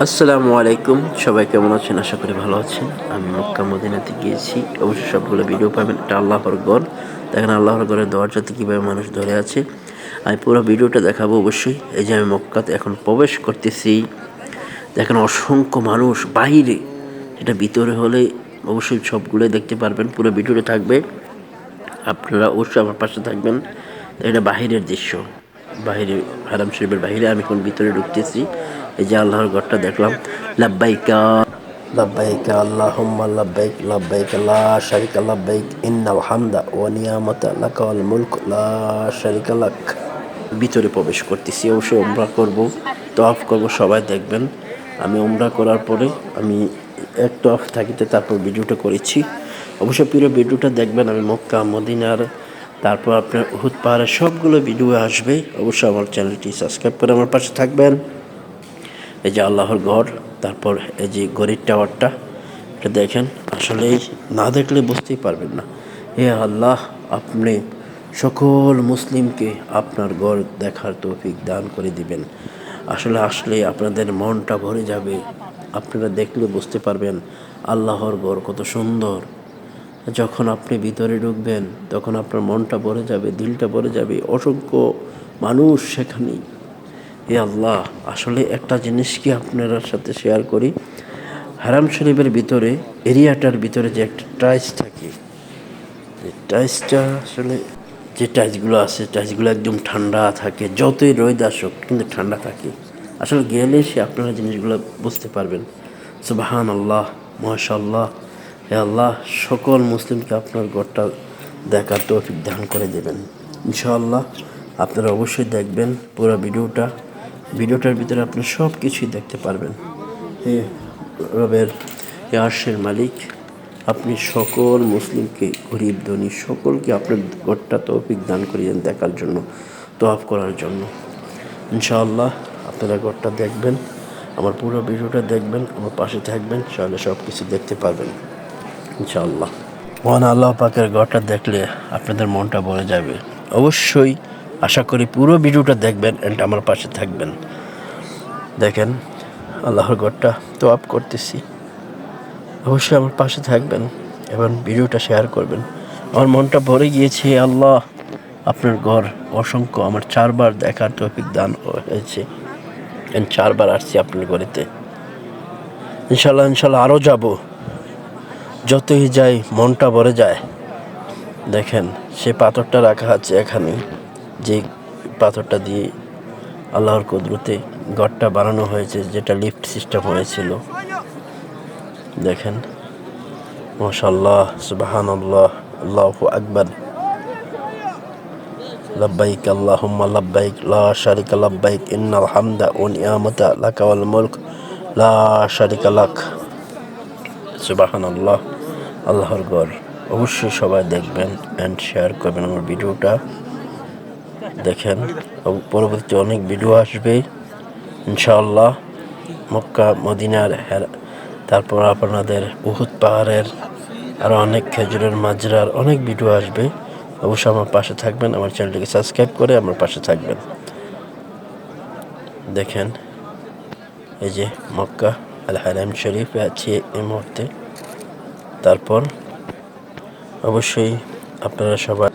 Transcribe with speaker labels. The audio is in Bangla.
Speaker 1: আসসালামু আলাইকুম। সবাই কেমন আছেন? আশা করি ভালো আছেন। আমি মক্কা মদিনাতে গিয়েছি। অবশ্যই সবগুলো ভিডিও পাবেন। এটা আল্লাহর গড়। দেখেন আল্লাহর গড়ের দরজাতে কীভাবে মানুষ ধরে আছে। আমি পুরো ভিডিওটা দেখাবো অবশ্যই। এই যে আমি মক্কাতে এখন প্রবেশ করতেছি। দেখেন অসংখ্য মানুষ বাইরে। এটা ভিতরে হলে অবশ্যই সবগুলোই দেখতে পারবেন। পুরো ভিডিওটা থাকবে। আপনারা অবশ্যই আমার পাশে থাকবেন। এটা বাহিরের দৃশ্য। বাহিরে হারাম শরীফের বাহিরে আমি এখন ভিতরে ঢুকতেছি। এই যে আল্লাহর ঘরটা দেখলাম। লাব্বাইকা লাব্বাইকা আল্লাহুম্মা লাব্বাইক লাব্বাইক লা শারিকা লাব্বাইক ইন্নাল হামদা ওয়া নিয়ামাতা লাকা ওয়াল মুলক লা শারিকা লাক। ভিতরে প্রবেশ করতেছি অবশ্যই উমরা করব তফ করব সবাই দেখবেন। আমি উমরা করার পরে আমি এক তফ থাকিতে তারপর ভিডিওটা করেছি। অবশ্যই পুরো ভিডিওটা দেখবেন আমি মক্কা মদিনার তারপর আপনার উহুদ পাহাড়ের সবগুলো ভিডিও আসবে। অবশ্যই আমার চ্যানেলটি সাবস্ক্রাইব করে আমার পাশে থাকবেন। এই যে আল্লাহর ঘর, তারপর এই যে গরিব টাওয়ারটা, এটা দেখেন, আসলে না দেখলে বুঝতেই পারবেন না। হে আল্লাহ, আপনি সকল মুসলিমকে আপনার ঘর দেখার তৌফিক দান করে দিবেন। আসলে আসলে আপনাদের মনটা ভরে যাবে, আপনারা দেখলে বুঝতে পারবেন আল্লাহর ঘর কত সুন্দর। যখন আপনি ভিতরে ঢুকবেন, তখন আপনার মনটা ভরে যাবে, দিলটা ভরে যাবে। অসংখ্য মানুষ সেখানেই এ আল্লাহ, আসলে একটা জিনিস কি আপনার সাথে শেয়ার করি? হারাম শরীফের ভিতরে, এরিয়াটার ভিতরে যে একটা টাইস থাকে টাইসটা আসলে যে টাইসগুলো আছে টাইসগুলো একদম ঠান্ডা থাকে, যতই রোদ আসুক, কিন্তু ঠান্ডা থাকে। আসলে গেলে সে আপনারা জিনিসগুলো বুঝতে পারবেন। সুবাহান আল্লাহ মহাশাল্লাহ হে আল্লাহ, সকল মুসলিমকে আপনার ঘরটা দেখার তৌফিক দান করে দেবেন। ইনশাআল্লাহ, আপনারা অবশ্যই দেখবেন পুরো ভিডিওটা। ভিডিওটার ভিতরে আপনি সব কিছুই দেখতে পারবেন। হে রবের আর্শের মালিক, আপনি সকল মুসলিমকে, গরিব, ধনী সকলকে আপনার ঘরটা তৌফিক দান করিয়েন দেখার জন্য তোয়াফ করার জন্য। ইনশাআল্লাহ আপনারা ঘরটা দেখবেন, আমার পুরো ভিডিওটা দেখবেন, আমার পাশে থাকবেন তাহলে সব কিছু দেখতে পারবেন। ইনশাআল্লাহ। মহান আল্লাহ পাকের ঘরটা দেখলে আপনাদের মনটা ভরে যাবে। অবশ্যই আশা করি পুরো ভিডিওটা দেখবেন অ্যান্ড আমার পাশে থাকবেন। দেখেন, আল্লাহর ঘরটা তো আপ করতেছি। অবশ্যই আমার পাশে থাকবেন এবং ভিডিওটা শেয়ার করবেন। আমার মনটা ভরে গিয়েছে আল্লাহ, আপনার ঘর অসংখ্য, আমার চারবার দেখার তৌফিক দান হয়েছে। চারবার আসছি আপনার ঘরেতে। ইনশাল্লাহ ইনশাল্লাহ আরও যাব। যতই যাই, মনটা ভরে যায়। দেখেন, সে পাথরটা রাখা আছে এখানে যে পাথরটা দিয়ে আল্লাহর কুদরতে ঘরটা বানানো হয়েছে, যেটা লিফট সিস্টেম হয়েছিল। দেখেন। মাশাল্লাহ সুবাহান আল্লাহ আল্লাহ আকবর। লব্বাইক আল্লাহুম্মা, লব্বাইক, লা শারিকা লব্বাইক, ইন্নাল হামদা ওয়া নিয়ামাতা লাকা মুলক, লা শারিকা লাক। সুবহানাল্লাহ, আল্লাহর ঘর। অবশ্যই সবাই দেখবেন অ্যান্ড শেয়ার করবেন আমার ভিডিওটা। দেখেন। পরবর্তী অনেক ভিডিও আসবে। ইনশাআল্লাহ মক্কা, মদিনার তারপর আপনাদের বহুত পাহাড়ের আরও অনেক খেজুরের মাজরার অনেক ভিডিও আসবে। অবশ্যই আমার পাশে থাকবেন, আমার চ্যানেলটিকে সাবস্ক্রাইব করে আমার পাশে থাকবেন। দেখেন, এই যে মক্কা আল হারাম শরীফে আছি এই মুহূর্তে। তারপর অবশ্যই আপনারা সবাই